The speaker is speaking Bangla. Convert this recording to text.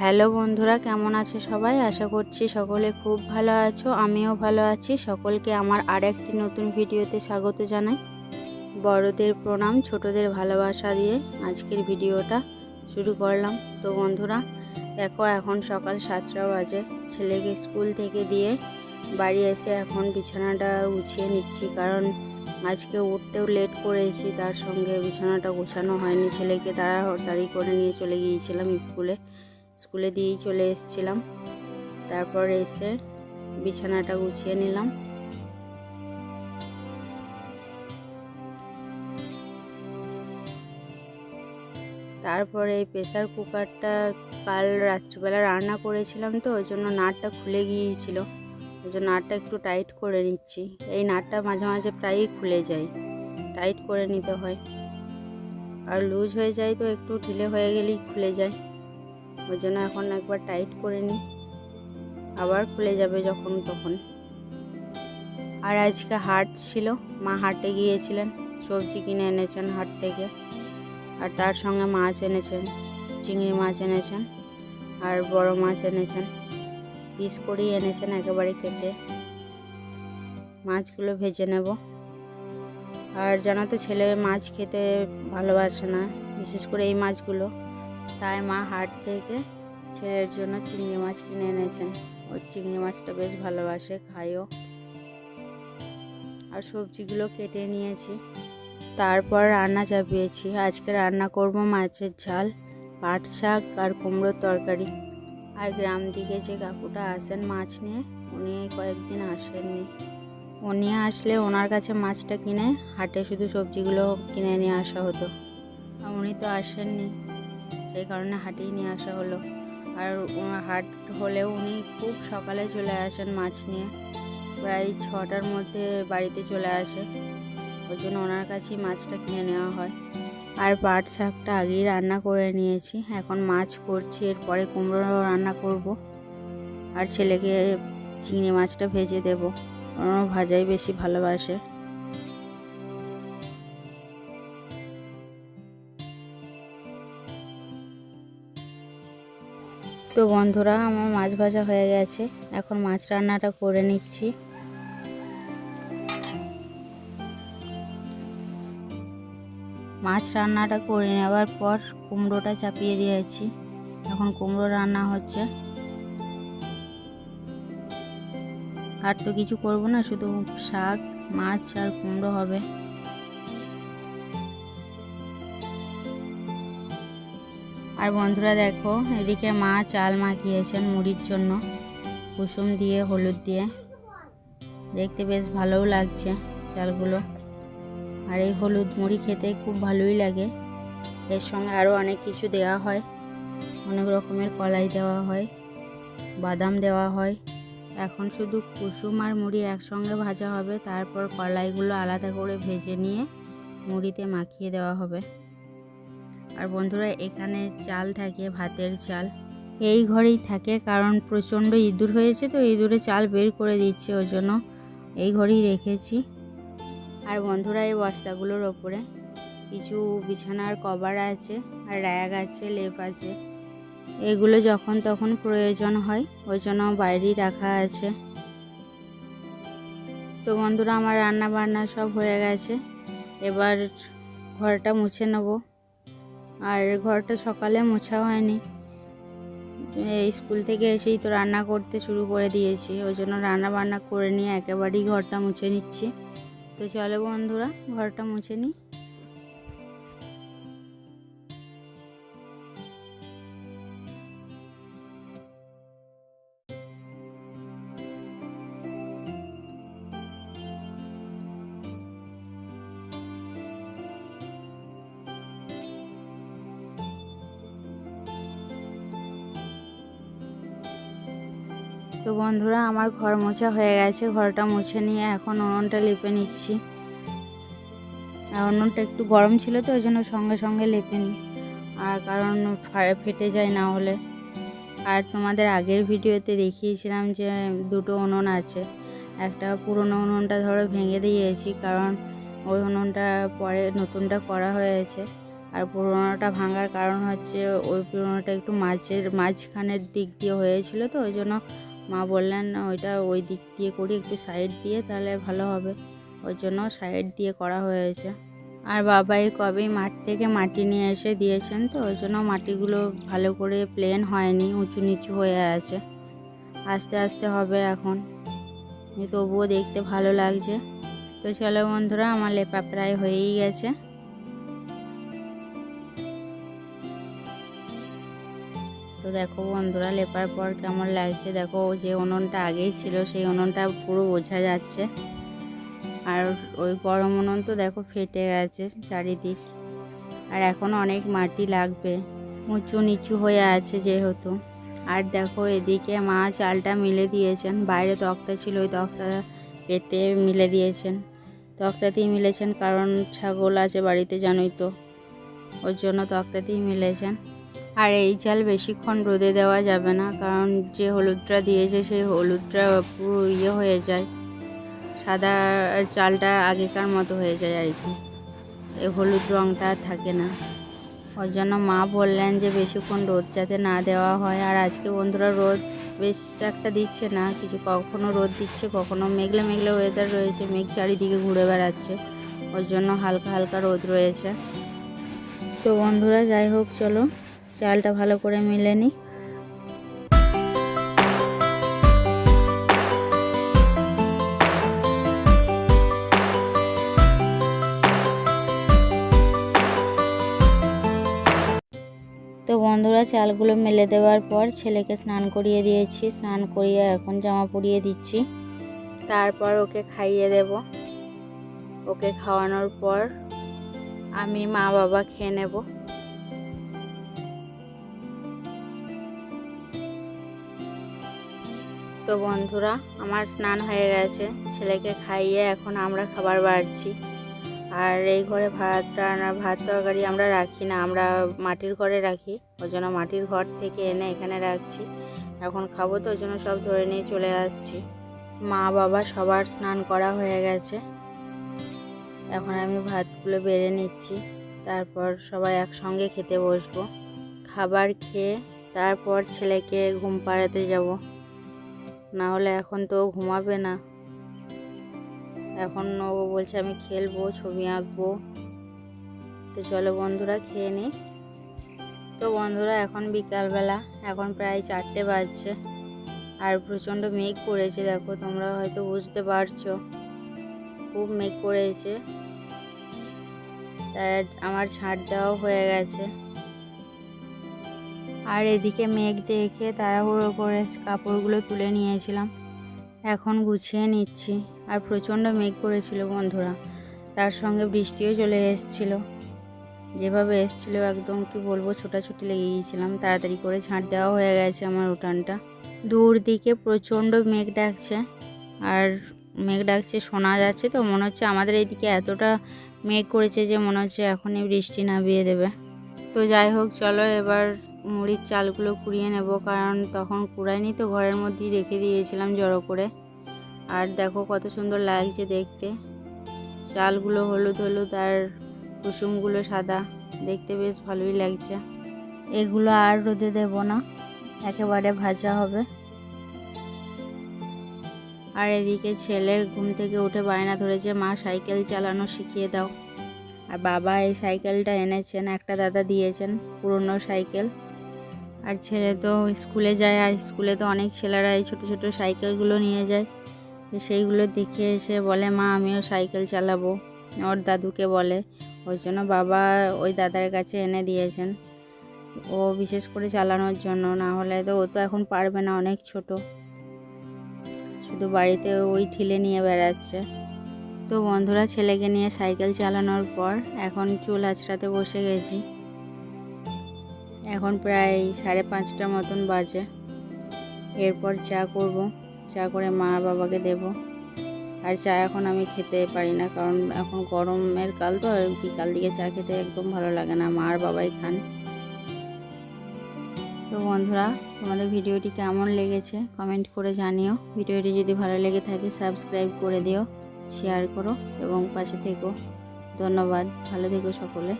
হ্যালো বন্ধুরা, কেমন আছো সবাই? আশা করছি সকলে খুব ভালো আছো, আমিও ভালো আছি। সকলকে আমার আর একটি নতুন ভিডিওতে স্বাগত জানাই। বড়দের প্রণাম, ছোটদের ভালোবাসা দিয়ে আজকের ভিডিওটা শুরু করলাম। তো বন্ধুরা, দেখো এখন সকাল সাতটা বাজে। ছেলেকে স্কুল থেকে দিয়ে বাড়ি এসে এখন বিছানাটা গুছিয়ে নিচ্ছি। কারণ আজকে উঠতেও লেট করেছি, তার সঙ্গে বিছানাটা গোছানো হয়নি। ছেলেকে তাড়াতাড়ি করে নিয়ে চলে গিয়েছিলাম স্কুলে। স্কুলে দিয়েই চলে এসেছিলাম। তারপর এসে বিছানাটা গুছিয়ে নিলাম। তারপরে এই প্রেসার কুকারটা কাল রাত্রিবেলা রান্না করেছিলাম তো, ওই জন্য নাটটা খুলে গিয়েছিল। ওই জন্য নাটটা একটু টাইট করে নিচ্ছি। এই নাটটা মাঝে মাঝে প্রায়ই খুলে যায়। টাইট করে নিতে হয়। আর লুজ হয়ে যায় তো একটু, ঢিলে হয়ে গেলেই খুলে যায়। ওই জন্য এখন একবার টাইট করে নিই আবার খুলে যাবে যখন তখন। আর আজকে হাট ছিল, মা হাটে গিয়েছিলেন, সবজি কিনে এনেছেন হাট থেকে। আর তার সঙ্গে মাছ এনেছেন, চিংড়ি মাছ এনেছেন, আর বড় মাছ এনেছেন। পিস করেই এনেছেন একেবারে কেটে। মাছগুলো ভেজে নেব। আর জানো তো ছেলে মাছ খেতে ভালোবাসে না, বিশেষ করে এই মাছগুলো। তাই মা হাট থেকে ছেলের জন্য চিংড়ি মাছ কিনে এনেছেন। ওর চিংড়ি মাছটা বেশ ভালোবাসে, খায়ও। আর সবজিগুলো কেটে নিয়েছি। তারপর রান্না চাপিয়েছি। আজকে রান্না করব মাছের ঝাল, পাট শাক আর কুমড়োর তরকারি। আর গ্রাম দিকে যে কাকুটা আসেন মাছ নিয়ে, উনি কয়েকদিন আসেননি। উনি আসলে ওনার কাছে মাছটা কিনে হাটে শুধু সবজিগুলো কিনে নিয়ে আসা হতো। আর উনি তো আসেননি। সেই কারণে হাটেই নিয়ে আসা হলো। আর হাট হলেও উনি খুব সকালে চলে আসেন মাছ নিয়ে। প্রায় ছটার মধ্যে বাড়িতে চলে আসে। ওই জন্য ওনার কাছেই মাছটা কিনে নেওয়া হয়। আর পাট শাকটা আগেই রান্না করে নিয়েছি। এখন মাছ করছি, এরপরে কুমড়ো রান্না করব। আর ছেলেকে চিংড়ি মাছটা ভেজে দেবো। ওনারও ভাজাই বেশি ভালোবাসে। তো বন্ধুরা, আমার মাছ ভাজা হয়ে গেছে। এখন মাছ রান্নাটা করে নিচ্ছি। মাছ রান্নাটা করে নেওয়ার পর কুমড়োটা চাপিয়ে দিয়েছি। এখন কুমড়ো রান্না হচ্ছে। আর তো কিছু করব না, শুধু শাক, মাছ আর কুমড়ো হবে। আর বন্ধুরা দেখো, এদিকে মা চাল মাখিয়েছেন মুড়ির জন্য, কুসুম দিয়ে, হলুদ দিয়ে। দেখতে বেশ ভালোও লাগছে চালগুলো। আর এই হলুদ মুড়ি খেতে খুব ভালোই লাগে। এর সঙ্গে আরও অনেক কিছু দেওয়া হয়। অনেক রকমের কলাই দেওয়া হয়, বাদাম দেওয়া হয়। এখন শুধু কুসুম আর মুড়ি একসঙ্গে ভাজা হবে, তারপর কলাইগুলো আলাদা করে ভেজে নিয়ে মুড়িতে মাখিয়ে দেওয়া হবে। আর বন্ধুরা, এখানে চাল থাকে, ভাতের চাল। এই ঘরেই থাকে কারণ প্রচণ্ড ইঁদুর হয়েছে তো, ইঁদুরে চাল বের করে দিচ্ছে ওই জন্য। এই ঘরেই রেখেছি। আর বন্ধুরা, এই বস্তাগুলোর ওপরে কিছু বিছানার কভার আছে, আর র্যাগ আছে, লেপ আছে। এগুলো যখন তখন প্রয়োজন হয়, ওই জন্য বাইরেই রাখা আছে। তো বন্ধুরা, আমার রান্না বান্না সব হয়ে গেছে। এবার ঘরটা মুছে নেব। আর ঘরটা সকালে মোছা হয়নি। স্কুল থেকে এসেই তো রান্না করতে শুরু করে দিয়েছি। ওই জন্য রান্না বান্না করে নিয়ে একেবারেই ঘরটা মুছে নিচ্ছি। তো চলো বন্ধুরা, ঘরটা মুছে নিই। তো বন্ধুরা, আমার ঘর মোছা হয়ে গেছে। ঘরটা মুছে নিয়ে এখন উনুনটা লেপে নিচ্ছি। আর উনুনটা একটু গরম ছিল তো, ওই জন্য সঙ্গে সঙ্গে লেপে নিই। আর কারণ ফেটে যায় না হলে। আর তোমাদের আগের ভিডিওতে দেখিয়েছিলাম যে দুটো উনুন আছে। একটা পুরনো উনুনটা ধরো ভেঙে দিয়েছি, কারণ ওই উনুনটা পরে নতুনটা করা হয়েছে। আর পুরোনোটা ভাঙার কারণ হচ্ছে, ওই পুরোনোটা একটু মাঝের, মাঝখানের দিক দিয়ে হয়েছিল তো, ওই জন্য মা বললেন ওইটা ওই দিক দিয়ে করি, একটু সাইড দিয়ে, তাহলে ভালো হবে। ওই জন্য সাইড দিয়ে করা হয়েছে। আর বাবাই কবেই মাঠ থেকে মাটি নিয়ে এসে দিয়েছেন তো, ওই জন্য মাটিগুলো ভালো করে প্লেন হয়নি, উঁচু নিচু হয়ে আছে। আস্তে আস্তে হবে এখন। তবুও দেখতে ভালো লাগছে। তো চলো বন্ধুরা, আমার লেপা প্রায় হয়েই গেছে। তো দেখো বন্ধুরা, লেপার পর কেমন লাগছে? দেখো যে উনুনটা আগেই ছিল, সেই উনুনটা পুরো বোঝা যাচ্ছে। আর ওই গরম উনুন তো দেখো ফেটে গেছে চারিদিক। আর এখন অনেক মাটি লাগবে, উঁচু নিচু হয়ে আছে যেহেতু। আর দেখো এদিকে মা চালটা মিলে দিয়েছেন, বাইরে তক্তা ছিল, ওই তক্তা পেতে মিলে দিয়েছেন। তক্তাতেই মিলেছেন, কারণ ছাগল আছে বাড়িতে জানোই তো, ওর জন্য তক্তাতেই মিলেছেন। আর এই চাল বেশিক্ষণ রোদে দেওয়া যাবে না, কারণ যে হলুদটা দিয়েছে সেই হলুদটা পুরো ইয়ে হয়ে যায়। সাদা চালটা আগেকার মতো হয়ে যায় আর কি। এই হলুদ রঙটা থাকে না। ওর জন্য মা বললেন যে বেশিক্ষণ রোদ যাতে না দেওয়া হয়। আর আজকে বন্ধুরা রোদ বেশ একটা দিচ্ছে না, কিছু কখনো রোদ দিচ্ছে, কখনো মেঘলে মেঘলে ওয়েদার রয়েছে, মেঘ চারিদিকে ঘুরে বেড়াচ্ছে। ওর জন্য হালকা হালকা রোদ রয়েছে। তো বন্ধুরা যাই হোক, চলো। চালটা ভালো করে মিলে নিই তো বন্ধুরা, চালগুলো মেলে দেওয়ার পর ছেলেকে স্নান করিয়ে দিয়েছি। স্নান করিয়ে এখন জামা পরিয়ে দিচ্ছি। তারপর ওকে খাইয়ে দেব। ওকে খাওয়ানোর পর আমি মা বাবা খেয়ে নেব। তো বন্ধুরা, আমার স্নান হয়ে গেছে। ছেলেকে খাইয়ে এখন আমরা খাবার বাড়ছি। আর এই ঘরে ভাত রান্না, ভাত তরকারি আমরা রাখি না, আমরা মাটির ঘরে রাখি। ওই জন্য মাটির ঘর থেকে এনে এখানে রাখছি। এখন খাব তো ওই জন্য সব ধরে নিয়ে চলে আসছি। মা, বাবা সবার স্নান করা হয়ে গেছে। এখন আমি ভাতগুলো বেড়ে নিচ্ছি। তারপর সবাই একসঙ্গে খেতে বসবো। খাবার খেয়ে তারপর ছেলেকে ঘুম পাড়াতে যাব। না হলে এখন তো ঘুমাবে না। এখন ও বলছে আমি খেলব, ছবি আঁকবো। তো চলো বন্ধুরা, খেয়ে নিই তো বন্ধুরা, এখন বিকালবেলা, এখন প্রায় চারটে বাজছে। আর প্রচণ্ড মেঘ করেছে, দেখো, তোমরা হয়তো বুঝতে পারছ। খুব মেঘ করেছে। তার আমার ছাড় দেওয়াও হয়ে গেছে। আর এদিকে মেঘ দেখে তাড়াহুড়ো করে কাপড়গুলো তুলে নিয়েছিলাম। এখন গুছিয়ে নিচ্ছি। আর প্রচণ্ড মেঘ করেছিল বন্ধুরা। তার সঙ্গে বৃষ্টিও চলে এসেছিল। যেভাবে এসেছিল একদম কি বলব, ছোটাছুটি লেগে গিয়েছিলাম তাড়াতাড়ি করে ঝাঁট দেওয়া হয়ে গেছে আমার উঠানটা। দূর দিকে প্রচণ্ড মেঘ ডাকছে। আর মেঘ ডাকছে শোনা যাচ্ছে তো, মনে হচ্ছে আমাদের এইদিকে এতটা মেঘ করেছে যে মনে হচ্ছে এখনই বৃষ্টি নামিয়ে দেবে। তো যাই হোক, চলো এবার মুড়ির চালগুলো কুড়িয়ে নেব, কারণ তখন কুড়াইনি তো ঘরের মধ্যেই রেখে দিয়েছিলাম জড়ো করে। আর দেখো কত সুন্দর লাগছে দেখতে। চালগুলো হলুদ হলুদ আর কুসুমগুলো সাদা। দেখতে বেশ ভালোই লাগছে। এগুলো আর রোদে দেব না, একেবারে ভাজা হবে। আর এদিকে ছেলে ঘুম থেকে উঠে বায়না ধরেছে, মা, সাইকেল চালানো শিখিয়ে দাও। আর বাবা এই সাইকেলটা এনেছেন, একটা দাদা দিয়েছেন, পুরনো সাইকেল। আর ছেলে তো স্কুলে যায় আর স্কুলে তো অনেক ছেলেরা এই ছোটো ছোটো সাইকেলগুলো নিয়ে যায়। সেইগুলো দেখে এসে বলে, মা, আমিও সাইকেল চালাবো। ওর দাদুকে বলে। ওই জন্য বাবা ওই দাদার কাছে এনে দিয়েছেন। ও বিশেষ করে চালানোর জন্য, না হলে তো ও তো এখন পারবে না, অনেক ছোট। শুধু বাড়িতে ওই ঠিলে নিয়ে বেড়াচ্ছে। তো বন্ধুরা, ছেলেকে নিয়ে সাইকেল চালানোর পর এখন চুল আঁচড়াতে বসে গেছি। এখন প্রায় সাড়ে পাঁচটা মতন বাজে। এরপর চা করব। চা করে মা বাবাকে দেব। আর চা এখন আমি খেতে পারি না, কারণ এখন গরমের কাল তো, আর বিকাল দিকে চা খেতে একদম ভালো লাগে না। মা আর বাবাই খান। তো বন্ধুরা, তোমাদের ভিডিওটি কেমন লেগেছে কমেন্ট করে জানিও। ভিডিওটি যদি ভালো লেগে থাকে, সাবস্ক্রাইব করে দিও, শেয়ার করো, এবং পাশে থেকো। ধন্যবাদ। ভালো থেকো সকলে।